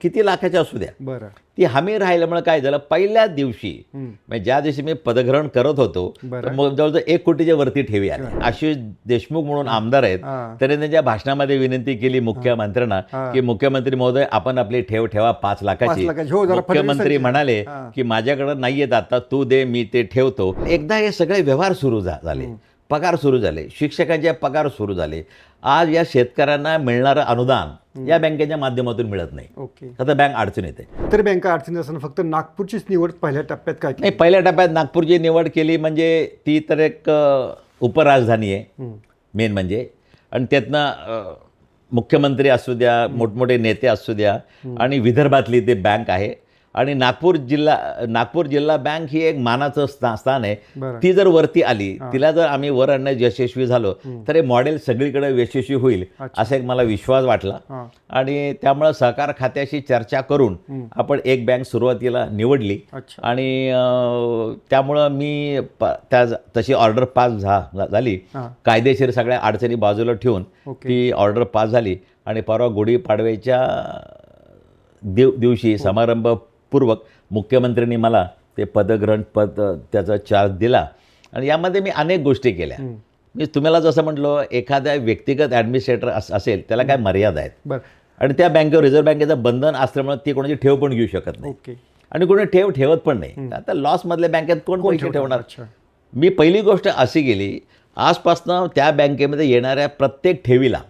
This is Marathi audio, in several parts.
किती लाखाच्या असू द्या बरं ती हमी राहिल्यामुळे काय झालं पहिल्याच दिवशी. म्हणजे ज्या दिवशी मी पदग्रहण करत होतो. तर मग जवळजवळ एक कोटीच्या वरती ठेवी आली आशिष देशमुख म्हणून आमदार आहेत. त्यांनी त्यांच्या भाषणामध्ये विनंती केली मुख्यमंत्र्यांना. की मुख्यमंत्री महोदय आपण आपली ठेव ठेवा पाच लाखाची. हो, मुख्यमंत्री. म्हणाले. की माझ्याकडे नाही येत आता तू दे मी ते ठेवतो एकदा हे सगळे व्यवहार सुरू झाले पगार सुरू झाले शिक्षकांचे पगार सुरू झाले. आज या शेतकऱ्यांना मिळणारं अनुदान या बँकेच्या माध्यमातून मिळत नाही. ओके. आता बँक अडचण येते. तर बँका अडचणी असताना फक्त नागपूरचीच निवड पहिल्या टप्प्यात काय? नाही पहिल्या टप्प्यात नागपूरची निवड केली म्हणजे ती तर एक उपराजधानी आहे. मेन म्हणजे. आणि त्यातनं मुख्यमंत्री असू द्या मोठमोठे नेते असू द्या आणि विदर्भातली ते बँक आहे. आणि नागपूर जिल्हा नागपूर जिल्हा बँक ही एक मानाचं स्था स्थान आहे. ती जर वरती आली तिला जर आम्ही वर आणण्यात यशस्वी झालो तर हे मॉडेल सगळीकडे यशस्वी होईल. असा एक मला विश्वास वाटला. आणि त्यामुळं सहकार खात्याशी चर्चा करून. आपण एक बँक सुरुवातीला निवडली. आणि त्यामुळं मी त्या तशी ऑर्डर पास झाली. कायदेशीर सगळ्या अडचणी बाजूला ठेवून ती ऑर्डर पास झाली. आणि परवा गुढीपाडव्याच्या दिव दिवशी समारंभपूर्वक मुख्यमंत्र्यांनी मला ते पदग्रहण पद त्याचा चार्ज दिला. आणि यामध्ये मी अनेक गोष्टी केल्या. मी तुम्हाला जसं म्हटलं एखाद्या व्यक्तिगत ॲडमिनिस्ट्रेटर अस असेल त्याला काय मर्यादा आहेत. आणि त्या बँकेवर रिझर्व्ह बँकेचं बंधन असल्यामुळे ती कोणाची ठेव पण घेऊ शकत नाही. आणि कोणी ठेव ठेवत पण नाही. आता लॉसमधल्या बँकेत कोण पैसे ठेवणार? मी पहिली गोष्ट अशी केली आजपासनं त्या बँकेमध्ये येणाऱ्या प्रत्येक ठेवीला.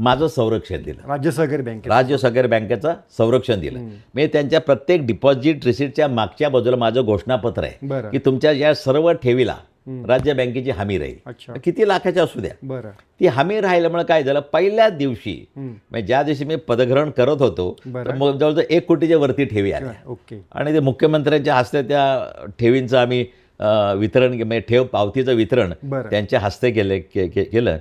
माझं संरक्षण दिलं. राज्य सहकारी बँकेत राज्य सहकारी बँकेचं संरक्षण दिलं. मी त्यांच्या प्रत्येक डिपॉझिट रिसिटच्या मागच्या बाजूला माझं घोषणापत्र आहे की तुमच्या या सर्व ठेवीला राज्य बँकेची हमी राहील. किती लाखाच्या असू द्या. ती हमी राहिल्यामुळे काय झालं? पहिल्याच दिवशी. म्हणजे ज्या दिवशी मी पदग्रहण करत होतो. तर मग जवळजवळ एक कोटीच्या वरती ठेवी आल्या. आणि ते मुख्यमंत्र्यांच्या हस्ते त्या ठेवींचं आम्ही वितरण म्हणजे ठेव पावतीचं वितरण त्यांच्या हस्ते केलं केलं.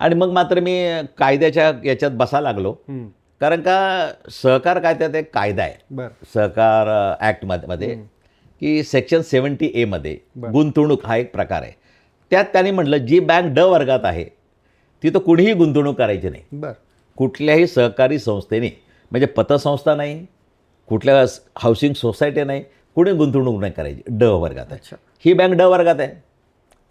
आणि मग मात्र मी कायद्याच्या याच्यात बसा लागलो. कारण का सहकार कायद्यात एक कायदा आहे. सहकार ॲक्टमध्ये मध्ये की सेक्शन सेवन्टी एमध्ये बरं. गुंतवणूक हा एक प्रकार आहे. त्यात त्यांनी म्हटलं जी बँक ड वर्गात आहे तिथं कुणीही गुंतवणूक करायची नाही. बरं. कुठल्याही सहकारी संस्थेने म्हणजे पतसंस्था नाही कुठल्या हाऊसिंग सोसायटी नाही कुणी गुंतवणूक नाही करायची ड वर्गात आहे. ही बँक ड वर्गात आहे.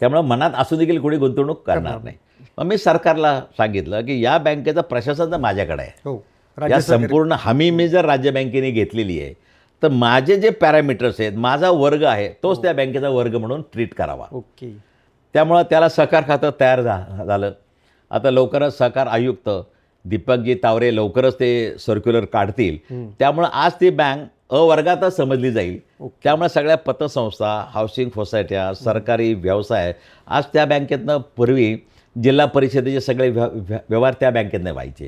त्यामुळं मनात असू देखील कोणी गुंतवणूक करणार नाही. मग मी सरकारला सांगितलं की या बँकेचं प्रशासन तर माझ्याकडे आहे. हो या संपूर्ण हमी मी जर राज्य बँकेने घेतलेली आहे तर माझे जे पॅरामीटर्स आहेत माझा वर्ग आहे तोच त्या बँकेचा वर्ग म्हणून ट्रीट करावा. ओके. त्यामुळं त्याला सहकार खातं तयार झा झालं. आता लवकरच सहकार आयुक्त दीपकजी तावरे लवकरच ते सर्क्युलर काढतील. त्यामुळं आज ती बँक अवर्गातच समजली जाईल. त्यामुळे सगळ्या पतसंस्था हाऊसिंग सोसायट्या सरकारी व्यवसाय आज त्या बँकेतनं पूर्वी जिल्हा परिषदेचे सगळे व्यव- व्यव- व्यवहार त्या बँकेतनं व्हायचे.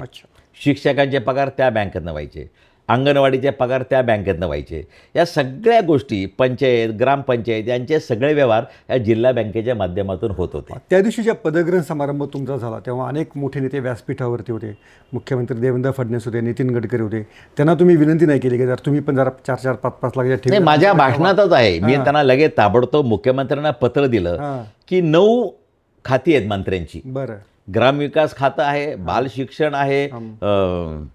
शिक्षकांचे पगार त्या बँकेतनं व्हायचे. अंगणवाडीचे पगार त्या बँकेतनं व्हायचे. या सगळ्या गोष्टी पंचायत ग्रामपंचायत यांचे सगळे व्यवहार या जिल्हा बँकेच्या माध्यमातून होत होते. त्या दिवशी जेव्हा पदग्रहण समारंभ तुमचा झाला तेव्हा अनेक मोठे नेते व्यासपीठावरती होते. मुख्यमंत्री देवेंद्र फडणवीस होते नितीन गडकरी होते. त्यांना तुम्ही विनंती नाही केली की? जर तुम्ही पण जरा चार चार पाच पाच ठेवी माझ्या भाषणातच आहे. मी त्यांना लगेच ताबडतोब मुख्यमंत्र्यांना पत्र दिलं की नऊ खाती आहेत मंत्र्यांची. बरं. ग्रामविकास खातं आहे बाल शिक्षण आहे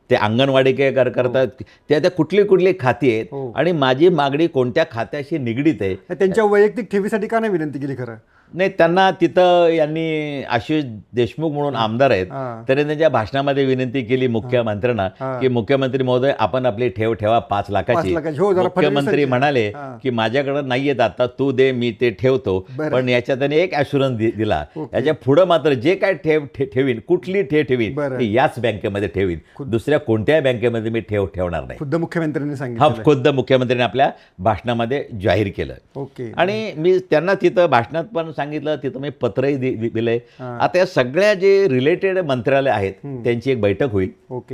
ते अंगणवाडी काय कर करतात. त्या त्या कुठली कुठली खाती आहेत हो. आणि माझी मागणी कोणत्या खात्याशी निगडीत आहे? त्यांच्या वैयक्तिक ठेवीसाठी का नाही विनंती केली खरं? नाही त्यांना तिथं यांनी आशिष देशमुख म्हणून आमदार आहेत हां. त्यांनी त्यांच्या भाषणामध्ये विनंती केली मुख्यमंत्र्यांना हां. की मुख्यमंत्री महोदय आपण आपली ठेव ठेवा पाच लाखाची. हो मुख्यमंत्री म्हणाले हां. की माझ्याकडे नाही येत आता तू दे मी ते ठेवतो. पण याच्यात त्यांनी एक ॲश्युरन्स दिला. याच्या पुढं मात्र जे काय ठेव ठेवीन कुठली ठेव ठेवीन. ती याच बँकेमध्ये ठेवीन. दुसऱ्या कोणत्याही बँकेमध्ये मी ठेव ठेवणार नाही. खुद्द मुख्यमंत्र्यांनी हा सांगितलं खुद्द मुख्यमंत्र्यांनी आपल्या भाषणामध्ये जाहीर केलं. ओके. आणि मी त्यांना तिथं भाषणात पण सांगितलं तिथं मी पत्रही दि दि- दिलंय. हां. आता या सगळ्या जे रिलेटेड मंत्रालय आहेत त्यांची एक बैठक होईल.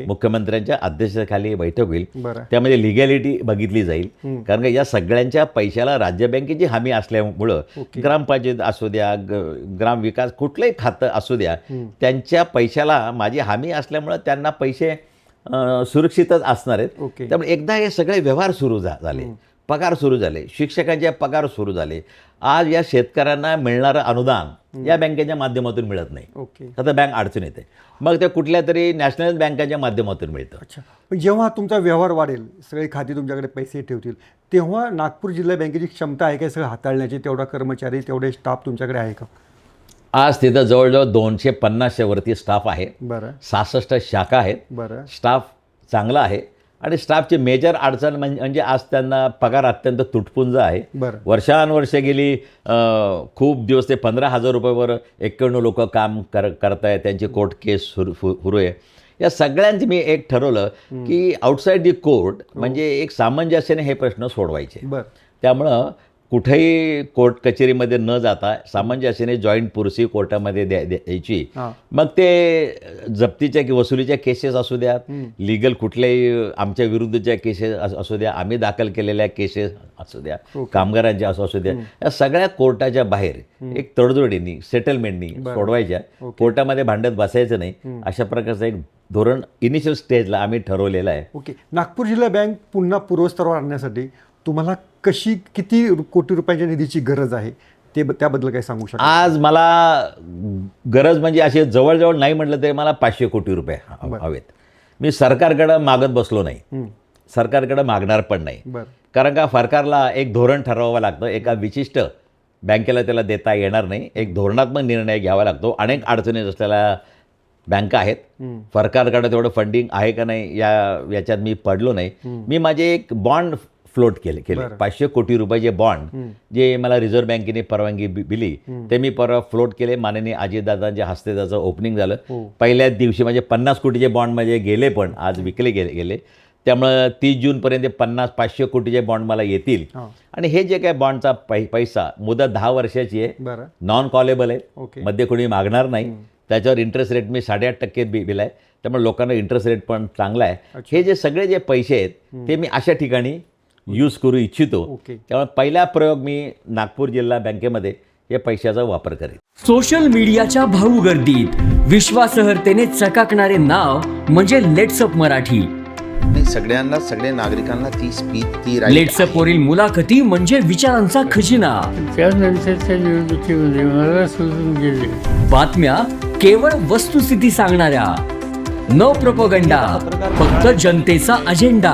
मुख्यमंत्र्यांच्या अध्यक्षतेखाली बैठक होईल. त्यामध्ये लिगॅलिटी बघितली जाईल. कारण का या सगळ्यांच्या पैशाला राज्य बँकेची हमी असल्यामुळं. ग्रामपंचायत असू द्या ग्रामविकास कुठलंही खातं असू द्या. त्यांच्या पैशाला माझी हमी असल्यामुळं त्यांना पैसे सुरक्षितच असणार आहेत. त्यामुळे एकदा हे सगळे व्यवहार सुरू झाले. पगार सुरू झाले शिक्षकांचे पगार सुरू झाले. आज या शेतकऱ्यांना मिळणारं अनुदान या बँकेच्या माध्यमातून मिळत नाही. ओके. आता बँक अडचण येते. मग ते कुठल्या तरी नॅशनल बँकाच्या माध्यमातून मिळतं. अच्छा. पण जेव्हा तुमचा व्यवहार वाढेल सगळे खाती तुमच्याकडे पैसे ठेवतील तेव्हा नागपूर जिल्हा बँकेची क्षमता आहे का सगळं हाताळण्याची? तेवढा कर्मचारी तेवढे स्टाफ तुमच्याकडे आहे का? आज तिथं जवळजवळ दोनशे पन्नासच्या वरती स्टाफ आहे. बरं. सहासष्ट शाखा आहेत. बरं. स्टाफ चांगला आहे. आणि स्टाफची मेजर अडचण म्हण- म्हणजे आज त्यांना पगार अत्यंत तुटपुंज आहे. बरं. वर्षानुवर्षे गेली खूप दिवस ते पंधरा हजार रुपयावर एक्क्याण्णव लोक काम कर करतायत त्यांची कोर्ट केस सुरू आहे. या सगळ्यांचं मी एक ठरवलं की आउटसाईड दी कोर्ट म्हणजे एक सामंजस्याने हे प्रश्न सोडवायचे. बरं. त्यामुळं कुठेही कोर्ट कचेरीमध्ये न जाता सामंजस्याने जॉईंट पुरसी कोर्टामध्ये द्या द्यायची. मग ते जप्तीच्या की वसुलीच्या केसेस असू द्यात लिगल कुठल्याही आमच्या विरुद्धच्या केसेस अस- द्या आम्ही दाखल केलेल्या केसेस असू द्या कामगारांच्या असू असू द्या या सगळ्या कोर्टाच्या बाहेर एक तडजोडीनी सेटलमेंटनी सोडवायच्या. कोर्टामध्ये भांडत बसायचं नाही. अशा प्रकारचं एक धोरण इनिशियल स्टेजला आम्ही ठरवलेलं आहे. ओके. नागपूर जिल्हा बँक पुन्हा पूर्वस्थरावर आणण्यासाठी तुम्हाला कशी किती कोटी रुपयांच्या निधीची गरज आहे? ते त्याबद्दल काय सांगू शकता आज मला गरज म्हणजे अशी जवळजवळ नाही म्हटलं तरी मला पाचशे कोटी रुपये हवेत. मी सरकारकडं मागत बसलो नाही. सरकारकडं मागणार पण नाही. कारण का सरकारला एक धोरण ठरवावं लागतं. एका विशिष्ट बँकेला त्याला देता येणार नाही. एक धोरणात्मक निर्णय घ्यावा लागतो. अनेक अडचणी असलेल्या बँका आहेत. सरकारकडे तेवढं फंडिंग आहे का नाही या याच्यात मी पडलो नाही. मी माझे एक बॉन्ड फ्लोट केले केले. पाचशे कोटी रुपयाचे बॉन्ड. जे मला रिझर्व्ह बँकेने परवानगी दिली ते मी परवा फ्लोट केले. माननीय अजितदादांच्या हस्ते त्याचं ओपनिंग झालं. हो. पहिल्याच दिवशी म्हणजे पन्नास कोटीचे बॉन्ड माझे गेले पण आज विकले गेले गेले. त्यामुळं तीस जूनपर्यंत पन्नास पाचशे कोटीचे बॉन्ड मला येतील. आणि हे जे काय बॉन्डचा पै पैसा मुदत दहा वर्षाची आहे. नॉन कॉलेबल आहे. मध्ये कोणी मागणार नाही. त्याच्यावर इंटरेस्ट रेट मी साडेआठ टक्के बि बिल आहे त्यामुळे लोकांना इंटरेस्ट रेट पण चांगला आहे. हे जे सगळे जे पैसे आहेत ते मी अशा ठिकाणी यूज करू इच्छितो. त्यामुळे पहिला प्रयोग मी नागपूर जिल्हा बँकेमध्ये या पैशाचा वापर करेन सोशल मीडियाच्या भाऊ गर्दीत. विश्वासार्हतेने चकाकणारे नाव म्हणजे लेट्सअप मराठी. नाही सगळ्यांना सगळ्या नागरिकांना ती स्पीच ती right लेट्सअप वरील मुलाखती म्हणजे विचारांचा खजिना. त्यानंतरच्या निवडणुकीमध्ये मला सोडून गेले बातम्या केवळ वस्तुस्थिती सांगणाऱ्या. न प्रोपोगंडा फक्त जनतेचा अजेंडा